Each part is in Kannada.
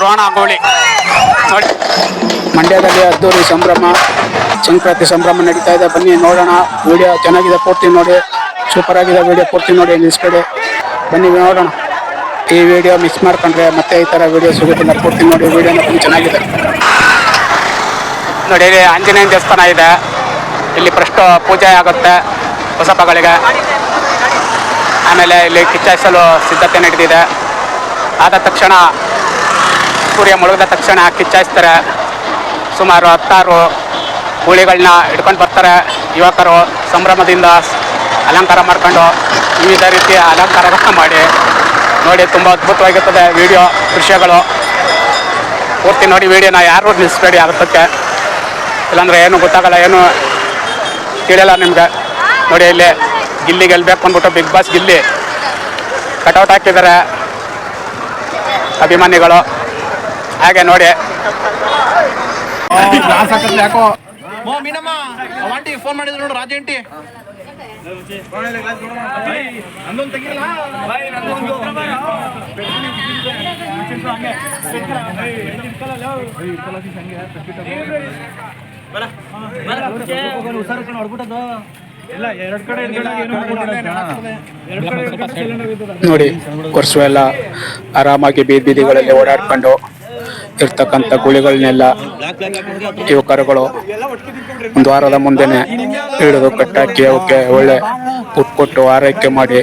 ದ್ರೋಣ ಗೋಳಿ. ನೋಡಿ. ಮಂಡ್ಯದಲ್ಲಿ ಅದ್ದೂರಿ ಸಂಭ್ರಮ ಸಂಕ್ರಾಂತಿ ಸಂಭ್ರಮ ನಡೀತಾ ಇದೆ. ಬನ್ನಿ ನೋಡೋಣ. ವಿಡಿಯೋ ಚೆನ್ನಾಗಿದೆ ಪೂರ್ತಿ ನೋಡಿ. ಸೂಪರ್ ಆಗಿದೆ ವಿಡಿಯೋ ಪೂರ್ತಿ ನೋಡಿ ನಿಲ್ಸ್ಬೇಡಿ ಬನ್ನಿ ನೋಡೋಣ. ಈ ವಿಡಿಯೋ ಮಿಸ್ ಮಾಡ್ಕೊಂಡ್ರೆ ಮತ್ತೆ ಈ ಥರ ವಿಡಿಯೋ ಸಿಗುತ್ತಿಲ್ಲ ಪೂರ್ತಿ ನೋಡಿ. ವಿಡಿಯೋನ ತುಂಬ ಚೆನ್ನಾಗಿದೆ. ನೋಡಿ ಇಲ್ಲಿ ಆಂಜನೇಯ ದೇವಸ್ಥಾನ ಇದೆ. ಇಲ್ಲಿ ಪ್ರಶ್ನ ಪೂಜೆ ಆಗುತ್ತೆ ಹೊಸಪ್ಪಗಳಿಗೆ ಆಮೇಲೆ ಇಲ್ಲಿ ಕಿಚ್ಚಾಯಿಸಲು ಸಿದ್ಧತೆ ನಡೆದಿದೆ. ಆದ ತಕ್ಷಣ ಸೂರ್ಯ ಮುಳುಗಿದ ತಕ್ಷಣ ಕಿಚ್ಚಾಯಿಸ್ತಾರೆ ಸುಮಾರು ಹತ್ತಾರು ಗೂಳಿಗಳನ್ನ ಹಿಡ್ಕೊಂಡು ಬರ್ತಾರೆ ಯುವಕರು ಸಂಭ್ರಮದಿಂದ ಅಲಂಕಾರ ಮಾಡ್ಕೊಂಡು ವಿವಿಧ ರೀತಿಯ ಅಲಂಕಾರಗಳನ್ನ ಮಾಡಿ. ನೋಡಿ, ತುಂಬ ಅದ್ಭುತವಾಗಿರ್ತದೆ ವಿಡಿಯೋ, ದೃಶ್ಯಗಳು. ಪೂರ್ತಿ ನೋಡಿ ವಿಡಿಯೋನ ಯಾರು ನಿಲ್ಲಿಸ್ಬೇಡಿ ಅರ್ಥಕ್ಕೆ ಇಲ್ಲಾಂದ್ರೆ ಏನು ಗೊತ್ತಾಗಲ್ಲ, ಏನು ತಿಳಿಯಲ್ಲ ನಿಮಗೆ. ನೋಡಿ, ಇಲ್ಲಿ ಗಿಲ್ಲಿ ಗೆಲ್ಬೇಕು ಅಂದ್ಬಿಟ್ಟು ಬಿಗ್ ಬಾಸ್ ಗಿಲ್ಲಿ ಕಟೌಟ್ ಹಾಕಿದ್ದಾರೆ. ಅಭಿಮಾನಿಗಳು. ಹಾಗೆ ನೋಡಿ. ಯಾಕೋ ಮೀನಮ್ಮ ಆಂಟಿ ಫೋನ್ ಮಾಡಿದ್ರು ನೋಡು ರಾಜ ಆಂಟಿ. ನೋಡಿ ಕೊರ್ಸುವೆಲ್ಲ ಎಲ್ಲ ಆರಾಮಾಗಿ ಬೀದಿ ಬೀದಿಗಳಲ್ಲಿ ಓಡಾಡ್ಕೊಂಡು ಇರ್ತಕ್ಕಂಥ ಗುಳಿಗಳನ್ನೆಲ್ಲ ಯುವಕರುಗಳು ಒಂದು ವಾರದ ಮುಂದೆನೆ ಹಿಡಿದು ಕಟ್ಟಾಕಿ ಅವಕ್ಕೆ ಒಳ್ಳೆ ಪುಟ್ ಕೊಟ್ಟು ಆರೈಕೆ ಮಾಡಿ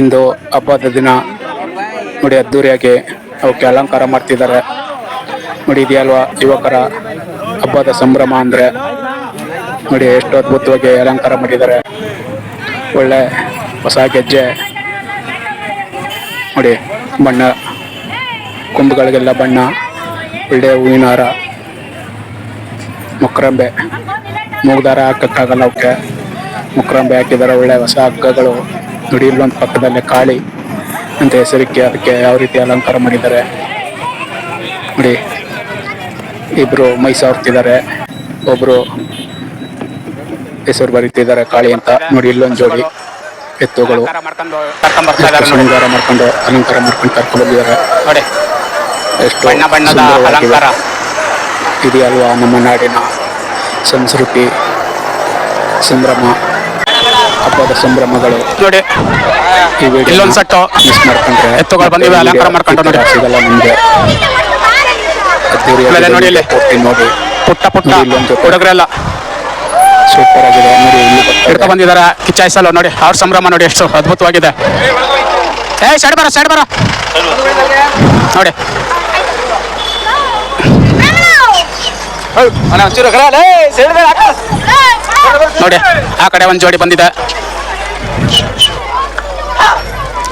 ಇಂದು ಹಬ್ಬದ ದಿನ ನೋಡಿ ಅದ್ದೂರಿಯಾಗಿ ಅವಕ್ಕೆ ಅಲಂಕಾರ ಮಾಡ್ತಿದ್ದಾರೆ. ನೋಡಿ ಇದೆಯಲ್ವಾ ಯುವಕರ ಹಬ್ಬದ ಸಂಭ್ರಮ ಅಂದರೆ? ನೋಡಿ ಎಷ್ಟು ಅದ್ಭುತವಾಗಿ ಅಲಂಕಾರ ಮಾಡಿದ್ದಾರೆ. ಒಳ್ಳೆ ಹೊಸ ಗೆಜ್ಜೆ. ನೋಡಿ ಬಣ್ಣ. ಕೊಂಬುಗಳಿಗೆಲ್ಲ ಬಣ್ಣ ಒಳ್ಳೆ ಹೂವಿನ ಹಾರ ಮೊಕ್ರಂಬೆ ಮೂಗ್ದಾರ ಹಾಕಕ್ಕಾಗಲ್ಲ ಅವಕ್ಕೆ. ಮುಕ್ರಂಬೆ ಹಾಕಿದ್ದಾರೆ ಒಳ್ಳೆ ಹೊಸ ಹಗ್ಗಗಳು. ನೋಡಿ ಇಲ್ಲೊಂದು ಪಕ್ಕದಲ್ಲೇ ಕಾಳಿ. ಅಂತ ಹೆಸರಿಕೆ ಅದಕ್ಕೆ ಯಾವ ರೀತಿ ಅಲಂಕಾರ ಮಾಡಿದ್ದಾರೆ. ನೋಡಿ ಇಬ್ರು ಮೈಸಾರ್ತಿದ್ದಾರೆ ಒಬ್ಬರು ಒಬ್ರು ಹೆಸರು ಬರೀತಿದ್ದಾರೆ ಕಾಳಿ ಅಂತ. ನೋಡಿ ಇಲ್ಲೊಂದು ಜೋಡಿ ಎತ್ತುಗಳು. ಅಲಂಕಾರ ಮಾಡ್ಕೊಂಡು ಅಲಂಕಾರ ಮಾಡ್ಕೊಂಡು ಕರ್ಕೊಂಡು ಬಂದಿದ್ದಾರೆ. ಎಷ್ಟು ಬಣ್ಣ ಬಣ್ಣದ. ಅಲಂಕಾರ. ಇದೆಯಲ್ವಾ ನಮ್ಮ ನಾಡಿನ ಸಂಸ್ಕೃತಿ ಸಂಭ್ರಮ ಹಬ್ಬದ ಸಂಭ್ರಮಗಳು. ನೋಡಿ ಈ ವಿಡಿಯೋ ಇಲ್ಲೊಂದ್ ಸಟ್ಟು ಮಿಸ್ ಮಾಡ್ಕೊಂಡ್ರೆ ಎತ್ತುಗಳು ಬಂದಿವೆ, ಅಲಂಕಾರ ಮಾಡ್ಕೊಂಡು ನೋಡಿ. ಸಿಗಲ್ಲ ನಿಮಗೆ. ಅದ್ದೂರಿಯಾಗಿ ನೋಡಿ ಇಲ್ಲಿ. ನೋಡಿ. ಪುಟ್ಟ ಪುಟ್ಟ ಇಲ್ಲೊಂದು ಹುಡುಗರೆಲ್ಲ. ಸೂಪರ್ ಆಗಿದೆ ನೋಡಿ ಇಲ್ಲಿ ಇದೆ. ಬಂದಿದ್ದಾರೆ. ಕಿಚ್ಚಾಯಿಸಲು ನೋಡಿ ಅವ್ರ ಸಂಭ್ರಮ ನೋಡಿ ಎಷ್ಟು ಅದ್ಭುತವಾಗಿದೆ. ಏ ಸೈಡ್ ಬರ ಸೈಡ್ ಬರ. ನೋಡಿ. ನೋಡಿ, ಆ ಕಡೆ ಒಂದು ಜೋಡಿ ಬಂದಿದೆ.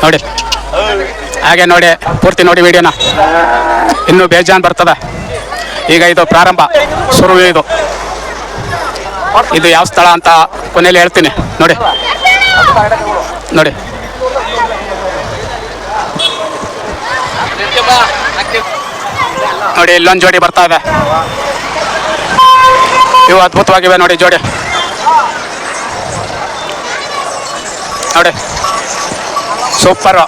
ನೋಡಿ. ಹಾಗೆ ನೋಡಿ, ಪೂರ್ತಿ ನೋಡಿ ವಿಡಿಯೋನ. ಇನ್ನು ಬೇಜಾನ್ ಬರ್ತದೆ. ಈಗ ಇದು ಪ್ರಾರಂಭ ಶುರು ಇದು. ಇದು ಯಾವ ಸ್ಥಳ ಅಂತ ಕೊನೆಯಲ್ಲಿ ಹೇಳ್ತೀನಿ. ನೋಡಿ. ನೋಡಿ. ನೋಡಿ, ಇಲ್ಲೊಂದು ಜೋಡಿ ಬರ್ತಾ ಇದೆ. ಇವು ಅದ್ಭುತವಾಗಿವೆ ನೋಡಿ, ಜೋಡಿ. ನೋಡಿ. ಸೂಪರ್.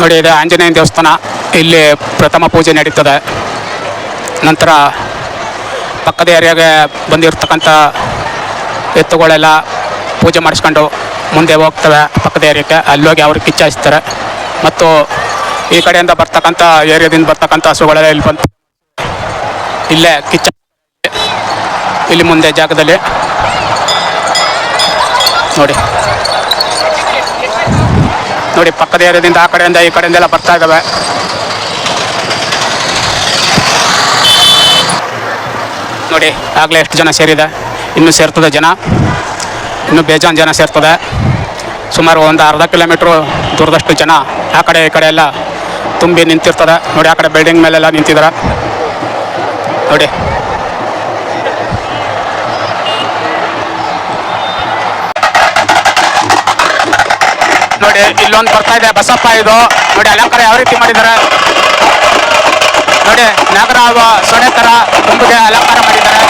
ನೋಡಿ, ಇದು ಆಂಜನೇಯ ದೇವಸ್ಥಾನ. ಇಲ್ಲಿ ಪ್ರಥಮ ಪೂಜೆ ನಡೀತದೆ. ನಂತರ ಪಕ್ಕದ ಏರಿಯಾಗೆ ಬಂದಿರತಕ್ಕಂಥ ಎತ್ತುಗಳೆಲ್ಲ ಪೂಜೆ ಮಾಡಿಸ್ಕೊಂಡು ಮುಂದೆ ಹೋಗ್ತವೆ ಪಕ್ಕದ ಏರಿಯಾಕ್ಕೆ. ಅಲ್ಲೋಗಿ ಅವ್ರಿಗೆ ಕಿಚ್ಚಾಯಿಸ್ತಾರೆ ಮತ್ತು ಈ ಕಡೆಯಿಂದ ಬರ್ತಕ್ಕಂಥ ಏರಿಯಾದಿಂದ ಬರ್ತಕ್ಕಂಥ ಹಸುಗಳೆಲ್ಲ ಇಲ್ಲಿ ಬಂದು ಇಲ್ಲೇ ಕಿಚ್ಚ ಇಲ್ಲಿ ಮುಂದೆ ಜಾಗದಲ್ಲಿ. ನೋಡಿ. ನೋಡಿ, ಪಕ್ಕದ ಏರಿಯಾದಿಂದ ಆ ಕಡೆಯಿಂದ ಈ ಕಡೆಯಿಂದ ಎಲ್ಲ ಬರ್ತಾ ಇದ್ದಾವೆ ನೋಡಿ, ಆಗಲೇ ಎಷ್ಟು ಜನ ಸೇರಿದೆ. ಇನ್ನೂ ಸೇರ್ತದೆ ಜನ. ಇನ್ನೂ ಬೇಜಾನ್ ಜನ ಸೇರ್ತದೆ. ಸುಮಾರು ಒಂದು ಅರ್ಧ ಕಿಲೋಮೀಟ್ರ್ ದೂರದಷ್ಟು ಜನ ಆ ಕಡೆ ಈ ಕಡೆ ಎಲ್ಲ ತುಂಬಿ ನಿಂತಿರ್ತದೆ. ನೋಡಿ, ಆ ಕಡೆ ಬಿಲ್ಡಿಂಗ್ ಮೇಲೆಲ್ಲ ನಿಂತಿದ್ದಾರೆ. ನೋಡಿ. ನೋಡಿ, ಇಲ್ಲೊಂದು ಬರ್ತಾ ಇದೆ, ಬಸಪ್ಪ ಇದು. ನೋಡಿ, ಅಲಂಕಾರ ಯಾವ ರೀತಿ ಮಾಡಿದ್ದಾರೆ? ನೋಡಿ ನಾಗರಾವ ಸೊಡೆ ತರ ತುಂಬಿಗೆ ಅಲಂಕಾರ ಮಾಡಿದ್ದಾರೆ.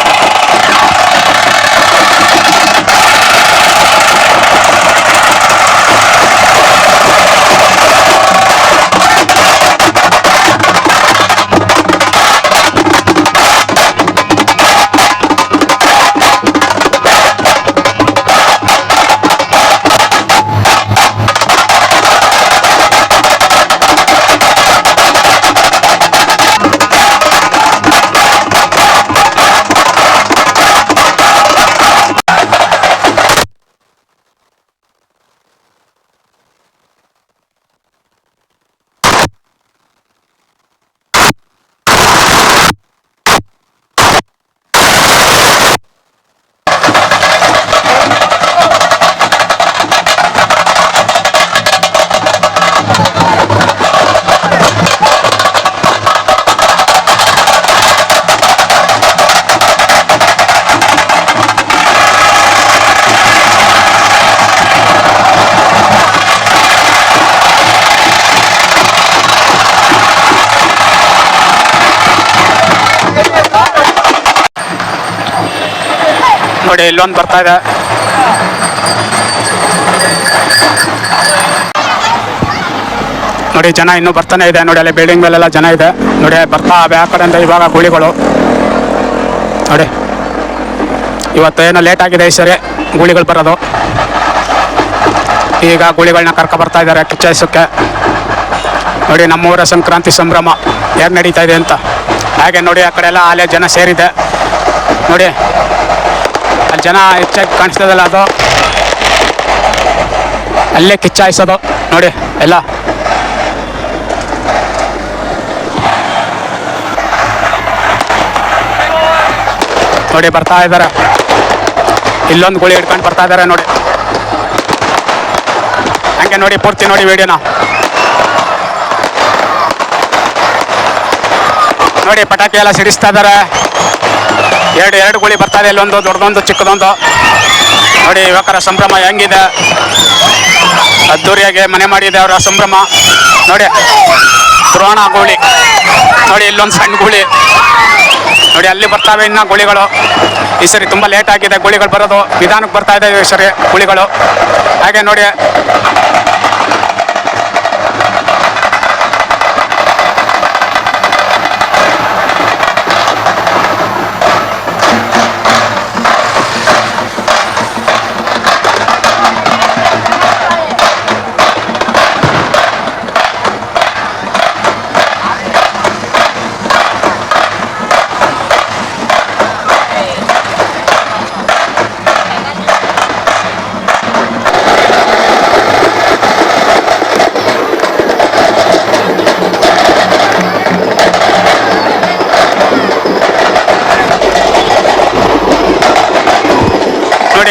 ಇಲ್ಲೊಂದು ಬರ್ತಾ ಇದೆ. ನೋಡಿ, ಜನ ಇನ್ನೂ ಬರ್ತಾನೆ ಇದೆ. ನೋಡಿ, ಅಲ್ಲಿ ಬಿಲ್ಡಿಂಗ್ ಮೇಲೆಲ್ಲ ಜನ ಇದೆ. ನೋಡಿ, ಬರ್ತಾ ಆ ಕಡೆಯಿಂದ ಇವಾಗ ಗುಳಿಗಳು. ನೋಡಿ ಇವತ್ತು ಏನೋ ಲೇಟ್ ಆಗಿದೆ ಈ ಸರಿ ಗುಳಿಗಳು ಬರೋದು. ಈಗ ಗುಳಿಗಳನ್ನ ಕರ್ಕೊ ಬರ್ತಾ ಇದ್ದಾರೆ ಕಿಚ್ಚಾಯಿಸೋಕ್ಕೆ ನೋಡಿ, ನಮ್ಮೂರ ಸಂಕ್ರಾಂತಿ ಸಂಭ್ರಮ ಹೇಗೆ ನಡೀತಾ ಇದೆ ಅಂತ. ಹಾಗೆ ನೋಡಿ, ಆ ಕಡೆ ಎಲ್ಲ ಆಲೇ ಜನ ಸೇರಿದೆ. ನೋಡಿ ಅಲ್ಲಿ ಜನ ಹೆಚ್ಚಾಗಿ ಕಾಣಿಸ್ತದಲ್ಲ ಅದು. ಅಲ್ಲೇ ಕಿಚ್ಚಾಯಿಸೋದು. ನೋಡಿ, ಎಲ್ಲ. ನೋಡಿ, ಬರ್ತಾ ಇದ್ದಾರೆ. ಇಲ್ಲೊಂದು ಗುಳಿ ಹಿಡ್ಕೊಂಡು ಬರ್ತಾ ಇದ್ದಾರೆ, ನೋಡಿ. ಹಂಗೆ ನೋಡಿ, ಪೂರ್ತಿ ನೋಡಿ ವಿಡಿಯೋನ. ನೋಡಿ, ಪಟಾಕಿ ಎಲ್ಲ ಸಿಡಿಸ್ತಾ ಇದ್ದಾರೆ. ಎರಡು ಎರಡು ಗುಳಿ ಬರ್ತಾರೆ ಇಲ್ಲೊಂದು, ದೊಡ್ಡದೊಂದು, ಚಿಕ್ಕದೊಂದು. ನೋಡಿ, ಯುವಕರ ಸಂಭ್ರಮ ಹೆಂಗಿದೆ. ಅದ್ದೂರಿಯಾಗಿ ಮನೆ ಮಾಡಿದೆ ಅವರ ಸಂಭ್ರಮ. ನೋಡಿ ದ್ರೋಣ ಗುಳಿ. ನೋಡಿ, ಇಲ್ಲೊಂದು ಸಣ್ಣ ಗುಳಿ. ನೋಡಿ, ಅಲ್ಲಿ ಬರ್ತಾವೆ ಇನ್ನ ಗುಳಿಗಳು. ಈ ಸರಿ ತುಂಬಾ ಲೇಟ್ ಆಗಿದೆ, ಗುಳಿಗಳು ಬರೋದು. ನಿಧಾನಕ್ಕೆ ಬರ್ತಾ ಇದೆ ಈ ಸರಿ ಗುಳಿಗಳು. ಹಾಗೆ ನೋಡಿ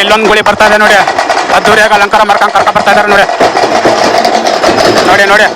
ಇಲ್ಲೊಂದು ಗುಳಿ ಬರ್ತಾ ಇದೆ ನೋಡಿ. ಅದ್ದೂರಿಯಾಗಿ ಅಲಂಕಾರ ಮಾಡ್ಕೊಂಡು ಕರ್ಕ ಬರ್ತಾ ಇದಾರೆ ನೋಡಿ. ನೋಡಿ ನೋಡಿ.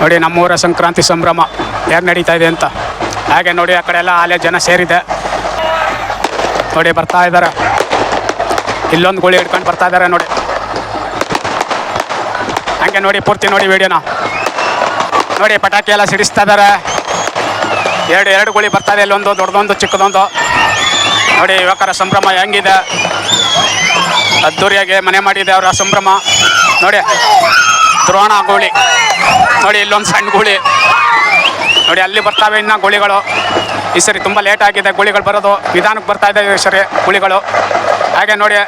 ನೋಡಿ ನಮ್ಮೂರ ಸಂಕ್ರಾಂತಿ ಸಂಭ್ರಮ ಹೇಗೆ ನಡೀತಾ ಇದೆ ಅಂತ ಹಾಗೆ ನೋಡಿ ಆ ಕಡೆ ಎಲ್ಲ ಆಲೆ ಜನ ಸೇರಿದೆ. ನೋಡಿ ಬರ್ತಾ ಇದ್ದಾರೆ. ಇಲ್ಲೊಂದು ಗುಳಿ ಹಿಡ್ಕೊಂಡು ಬರ್ತಾ ಇದ್ದಾರೆ ನೋಡಿ. ಹಂಗೆ ನೋಡಿ ಪೂರ್ತಿ ನೋಡಿ ವಿಡಿಯೋನ. ನೋಡಿ ಪಟಾಕಿ ಎಲ್ಲ ಸಿಡಿಸ್ತಾ ಇದ್ದಾರೆ. ಎರಡು ಎರಡು ಗುಳಿ ಬರ್ತಾ ಇದೆ. ಇಲ್ಲೊಂದು ದೊಡ್ಡದೊಂದು, ಚಿಕ್ಕದೊಂದು. ನೋಡಿ ಯುವಕರ ಸಂಭ್ರಮ ಹೆಂಗಿದೆ. ಅದ್ದೂರಿಯಾಗಿ ಮನೆ ಮಾಡಿದೆ ಅವರ ಸಂಭ್ರಮ. ನೋಡಿ ದ್ರೋಣ ಗೂಳಿ. ನೋಡಿ ಇಲ್ಲೊಂದು ಸಣ್ಣ ಗೂಳಿ. ನೋಡಿ, ಅಲ್ಲಿ ಬರ್ತಾವೆ ಇನ್ನ ಗುಳಿಗಳು. ಈ ಸರಿ ತುಂಬ ಲೇಟ್ ಆಗಿದೆ, ಗುಳಿಗಳು ಬರೋದು. ನಿಧಾನಕ್ಕೆ ಬರ್ತಾ ಇದೆ ಈ ಸರಿ ಗುಳಿಗಳು. ಹಾಗೆ ನೋಡಿ.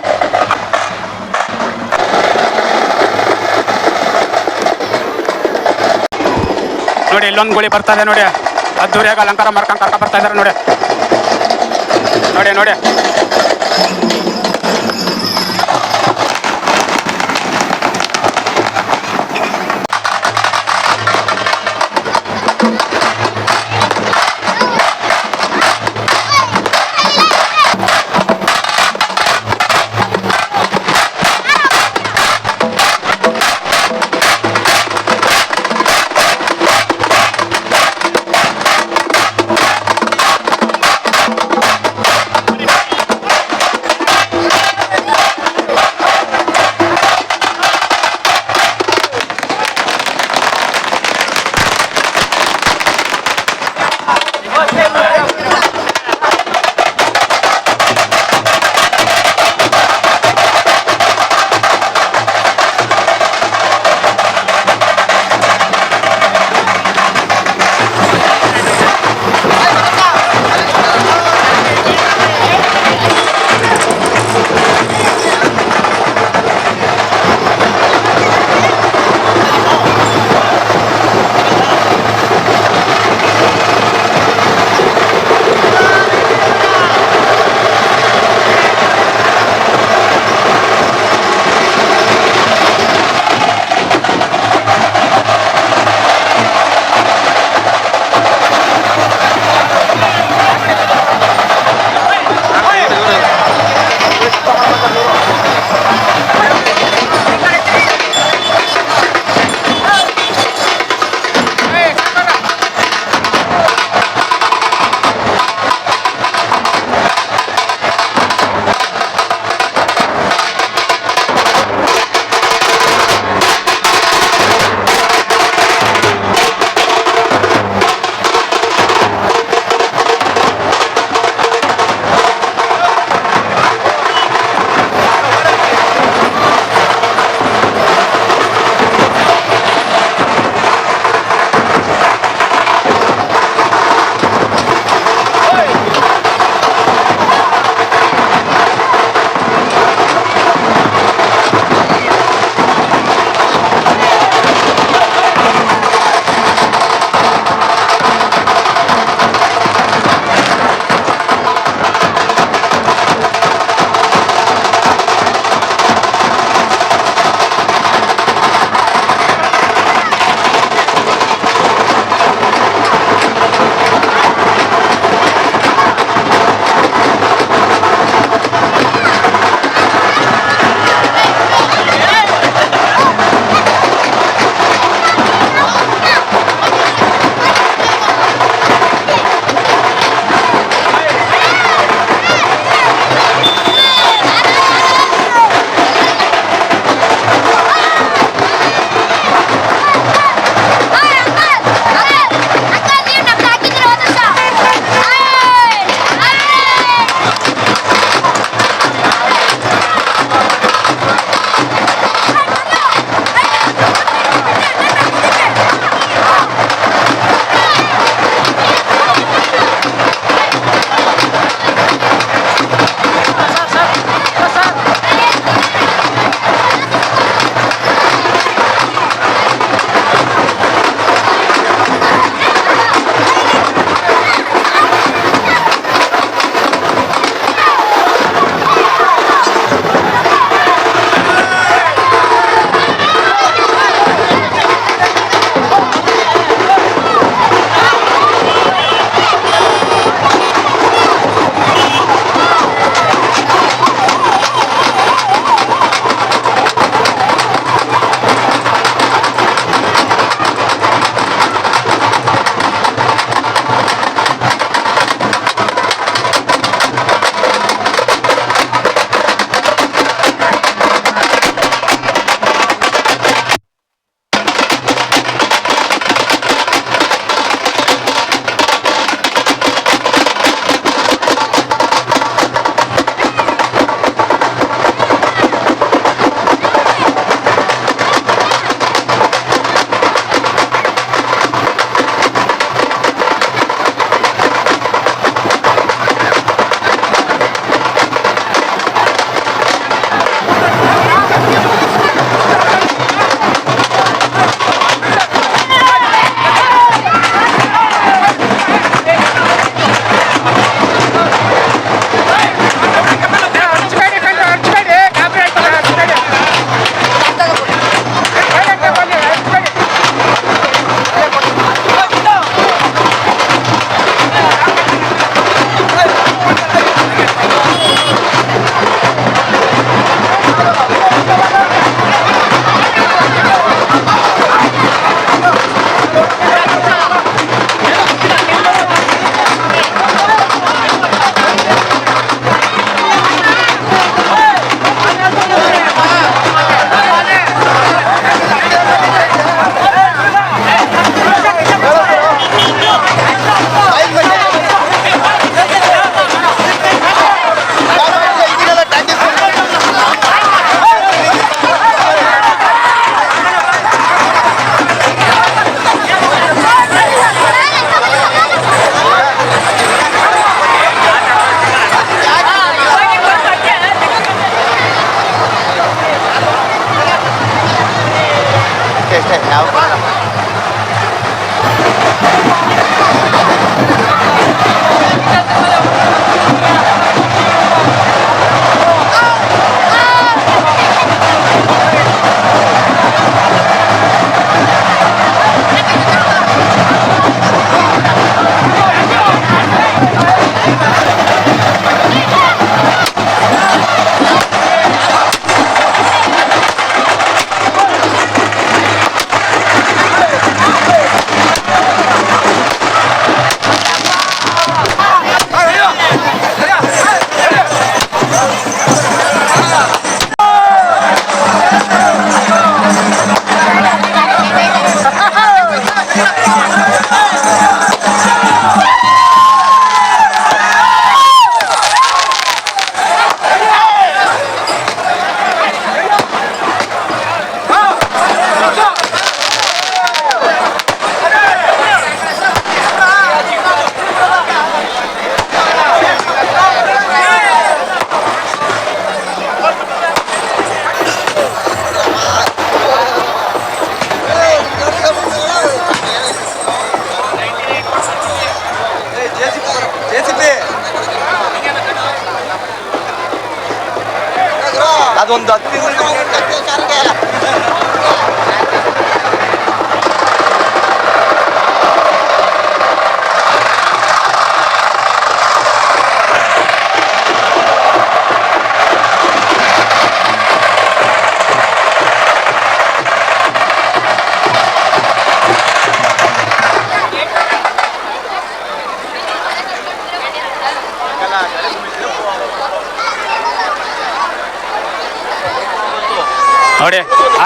ನೋಡಿ, ಇಲ್ಲೊಂದು ಗುಳಿ ಬರ್ತಾ ಇದೆ, ನೋಡಿ. ಅದ್ದೂರಿಯಾಗಿ ಅಲಂಕಾರ ಮಾಡ್ಕೊಂಡು ಕರ್ಕೊಂಡು ಬರ್ತಾ ಇದ್ದಾರೆ, ನೋಡಿ. ನೋಡಿ ನೋಡಿ.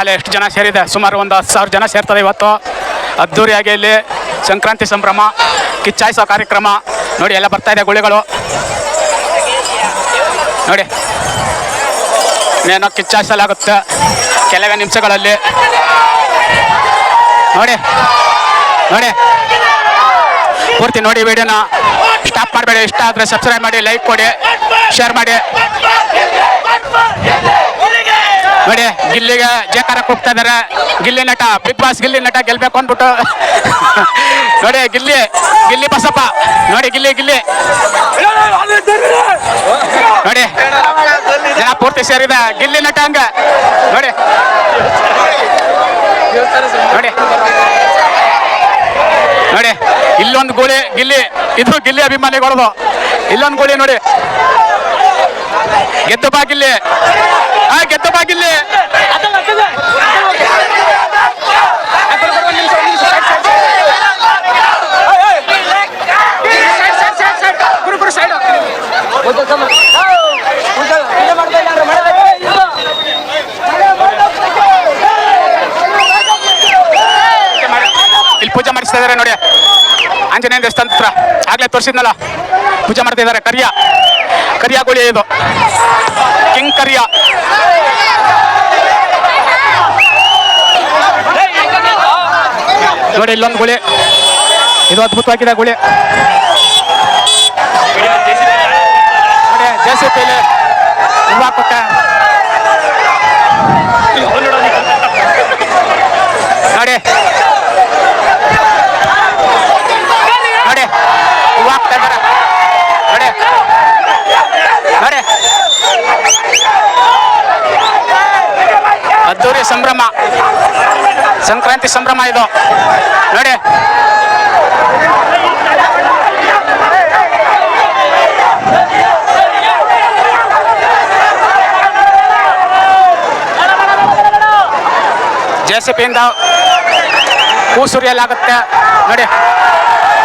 ಅಲ್ಲಿ ಎಷ್ಟು ಜನ ಸೇರಿದೆ? ಸುಮಾರು ಒಂದು ಹತ್ತು ಸಾವಿರ ಜನ ಸೇರ್ತದೆ ಇವತ್ತು. ಅದ್ದೂರಿಯಾಗಿ ಇಲ್ಲಿ ಸಂಕ್ರಾಂತಿ ಸಂಭ್ರಮ, ಕಿಚ್ಚಾಯಿಸೋ ಕಾರ್ಯಕ್ರಮ. ನೋಡಿ, ಎಲ್ಲ ಬರ್ತಾ ಇದೆ ಗುಳಿಗಳು. ನೋಡಿ. ಏನೋ ಕಿಚ್ಚಾಯಿಸಲಾಗುತ್ತೆ ಕೆಲವೇ ನಿಮಿಷಗಳಲ್ಲಿ. ನೋಡಿ. ನೋಡಿ. ಪೂರ್ತಿ ನೋಡಿ ವಿಡಿಯೋನ. ಸ್ಟಾಪ್ ಮಾಡಬೇಡಿ. ಇಷ್ಟ ಆದರೆ ಸಬ್ಸ್ಕ್ರೈಬ್ ಮಾಡಿ, ಲೈಕ್ ಕೊಡಿ, ಶೇರ್ ಮಾಡಿ. ನೋಡಿ, ಗಿಲ್ಲಿಗೆ ಜೇಕಾರ ಕೂಗ್ತಾ ಇದಾರೆ. ಗಿಲ್ಲಿ ನಟ, ಬಿಗ್ ಬಾಸ್ ಗಿಲ್ಲಿ ನಟ ಗೆಲ್ಬೇಕು ಅಂದ್ಬಿಟ್ಟು. ನೋಡಿ, ಗಿಲ್ಲಿ ಗಿಲ್ಲಿ ಬಸಪ್ಪ. ನೋಡಿ, ಗಿಲ್ಲಿ ಗಿಲ್ಲಿ. ನೋಡಿ, ಜನ ಪೂರ್ತಿ ಸೇರಿದ. ಗಿಲ್ಲಿ ನಟ ಹಂಗ. ನೋಡಿ. ನೋಡಿ. ನೋಡಿ ಇಲ್ಲೊಂದು ಗೋಳಿ ಗಿಲ್ಲಿ ಇದು ಗಿಲ್ಲಿ ಅಭಿಮಾನಿಗಳದು ಇಲ್ಲೊಂದು ಗೋಳಿ ನೋಡಿ. ಗೆದ್ದು ಬಾ ಗಿಲ್ಲಿ. ಆ ಗೆದ್ದು ಬಾ ಗಿಲ್ಲಿ ಇಲ್ಲಿ ಪೂಜೆ ಮಾಡಿಸ್ತಾ ಇದಾರೆ ನೋಡಿ ಆಂಜನೇಯ ದೇವಸ್ಥಾನ ಹತ್ರ. ಆಗ್ಲೇ ತೋರಿಸಿದ್ನಲ್ಲ. ಪೂಜೆ ಮಾಡ್ತಾ ಇದ್ದಾರೆ. ಕರಿಯ. ಕರಿಯ ಗುಳಿ ಇದು. ಕಿಂಗ್ ಕರಿಯ. ನೋಡಿ ಇಲ್ಲೊಂದು ಗುಳಿ. ಇದು ಅದ್ಭುತವಾಗಿದೆ ಗುಳಿ. ನೋಡಿ, ಜೆ ಸಿ ಪಿಲಿ ಕೊಟ್ಟೆ ನೋಡಿ ನೋಡಿ ಹೂವು ಹಾಕ್ತಾ ಇದ್ದಾರೆ ನೋಡಿ ನೋಡಿ ಅದ್ದೂರಿ ಸಂಭ್ರಮ. ಸಂಕ್ರಾಂತಿ ಸಂಭ್ರಮ ಇದು. ನೋಡಿ. ಜೆ ಸಿ ಪಿಯಿಂದ ಹೂ ಸುರಿಯಲಾಗುತ್ತೆ. ನೋಡಿ.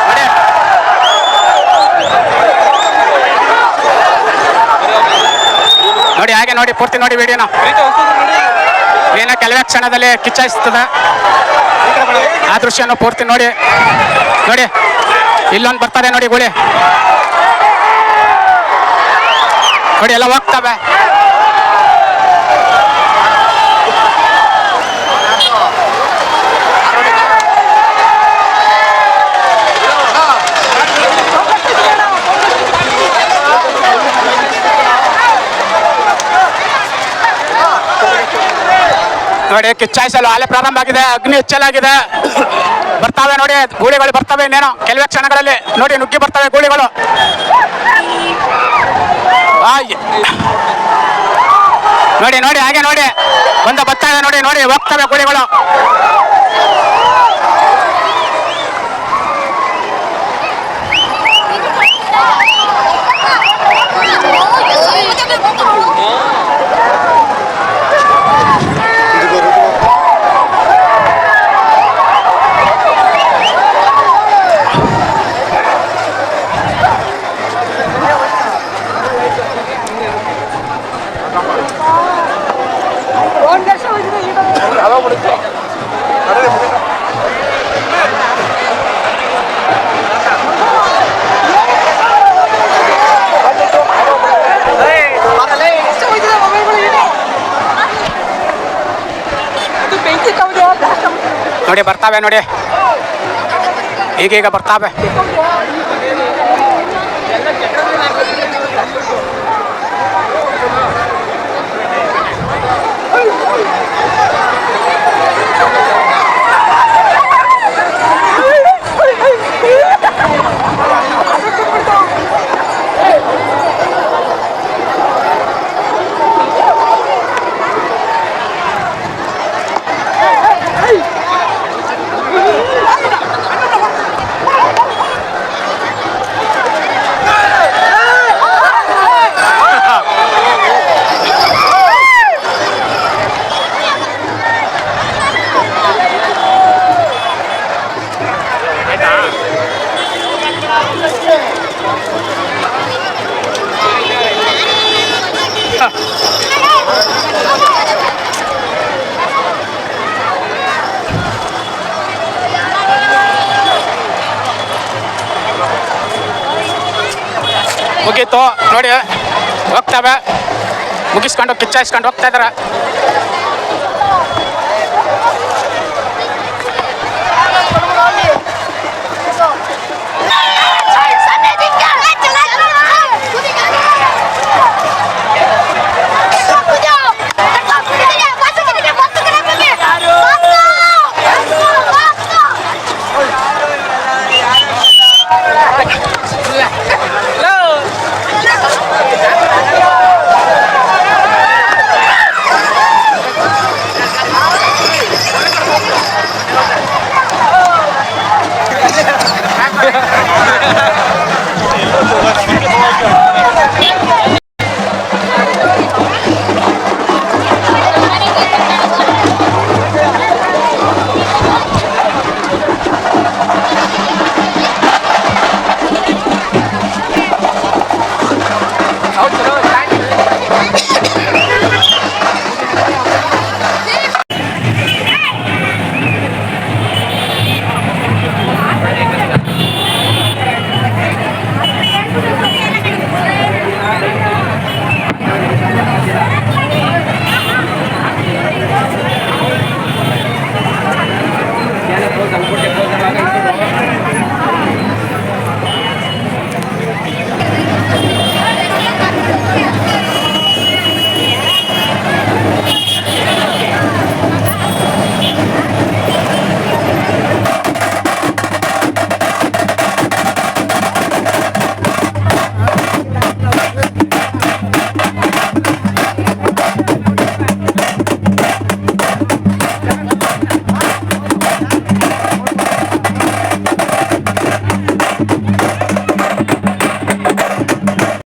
ನೋಡಿ. ನೋಡಿ, ಪೂರ್ತಿ ನೋಡಿ ವಿಡಿಯೋನ. ಏನೋ ಕೆಲವೇ ಕ್ಷಣದಲ್ಲಿ ಕಿಚ್ಚಾಯಿಸ್ತದೆ. ಆ ದೃಶ್ಯನ ಪೂರ್ತಿ ನೋಡಿ ನೋಡಿ. ಇಲ್ಲೊಂದು ಬರ್ತದೆ ನೋಡಿ ಗುಳಿ. ನೋಡಿ, ಎಲ್ಲ ಹೋಗ್ತವೆ. ನೋಡಿ ಕಿಚ್ಚಾಯಿಸಲು ಆಲೆ ಪ್ರಾರಂಭ ಆಗಿದೆ, ಅಗ್ನಿ ಹೆಚ್ಚಲಾಗಿದೆ ಬರ್ತಾವೆ ನೋಡಿ, ಗೂಳಿಗಳು ಬರ್ತವೆ ಇನ್ನೇನು. ಕೆಲವೇ ಕ್ಷಣಗಳಲ್ಲಿ ನೋಡಿ, ನುಗ್ಗಿ ಬರ್ತವೆ ಗೂಳಿಗಳು. ನೋಡಿ ನೋಡಿ, ಹಾಗೆ ನೋಡಿ. ಒಂದು ಬರ್ತಾವೆ ನೋಡಿ ನೋಡಿ, ಹೋಗ್ತವೆ ಗೂಳಿಗಳು. ನೋಡಿ ಬರ್ತಾವೆ ನೋಡಿ. ಈಗೀಗ ಬರ್ತಾವೆ. ಮುಗೀತು ನೋಡಿ ಹೋಗ್ತವೆ ಮುಗಿಸ್ಕೊಂಡು ಕಿಚ್ಚಾಯಿಸ್ಕೊಂಡು ಹೋಗ್ತಾ ಇದಾರೆ